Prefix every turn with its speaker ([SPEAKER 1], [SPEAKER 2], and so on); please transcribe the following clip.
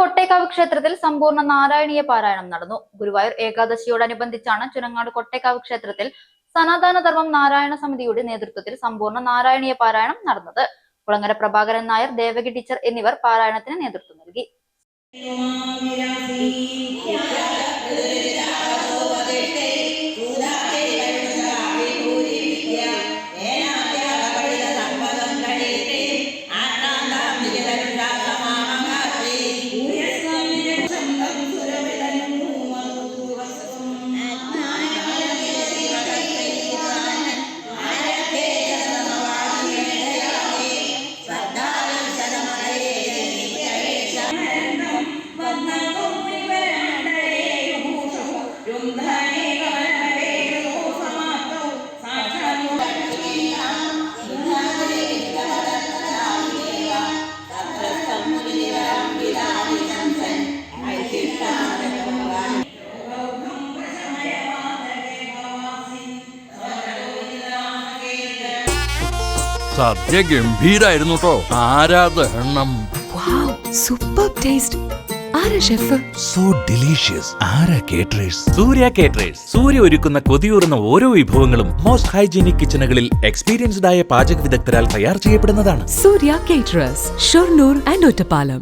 [SPEAKER 1] കൊട്ടേക്കാവ് ക്ഷേത്രത്തിൽ സമ്പൂർണ നാരായണീയ പാരായണം നടന്നു. ഗുരുവായൂർ ഏകാദശിയോടനുബന്ധിച്ചാണ് ചുരങ്ങാട് കൊട്ടേക്കാവ് ക്ഷേത്രത്തിൽ സനാതന ധർമ്മം നാരായണ സമിതിയുടെ നേതൃത്വത്തിൽ സമ്പൂർണ നാരായണീയ പാരായണം നടന്നത്. കുളങ്ങര പ്രഭാകരൻ നായർ ദേവകി ടീച്ചർ എന്നിവർ പാരായണത്തിന് നേതൃത്വം നൽകി.
[SPEAKER 2] സദ്യ ഗംഭീരായിരുന്നു കേട്ടോ ആരാധണം
[SPEAKER 3] സൂപ്പർ ടേസ്റ്റ്. ആരാ ഷെഫ്?
[SPEAKER 4] So delicious. ആരാ കേറ്ററേഴ്സ്?
[SPEAKER 5] സൂര്യ കേറ്ററേഴ്സ്. സൂര്യ ഒരുക്കുന്ന കൊതിയൂറുന്ന ഓരോ വിഭവങ്ങളും മോസ്റ്റ് ഹൈജീനിക് കിച്ചണുകളിൽ എക്സ്പീരിയൻസ്ഡ് ആയ പാചക വിദഗ്ധരാൽ തയ്യാർ ചെയ്യപ്പെടുന്നതാണ്.
[SPEAKER 3] Surya caterers Shoranur and Ottapalam.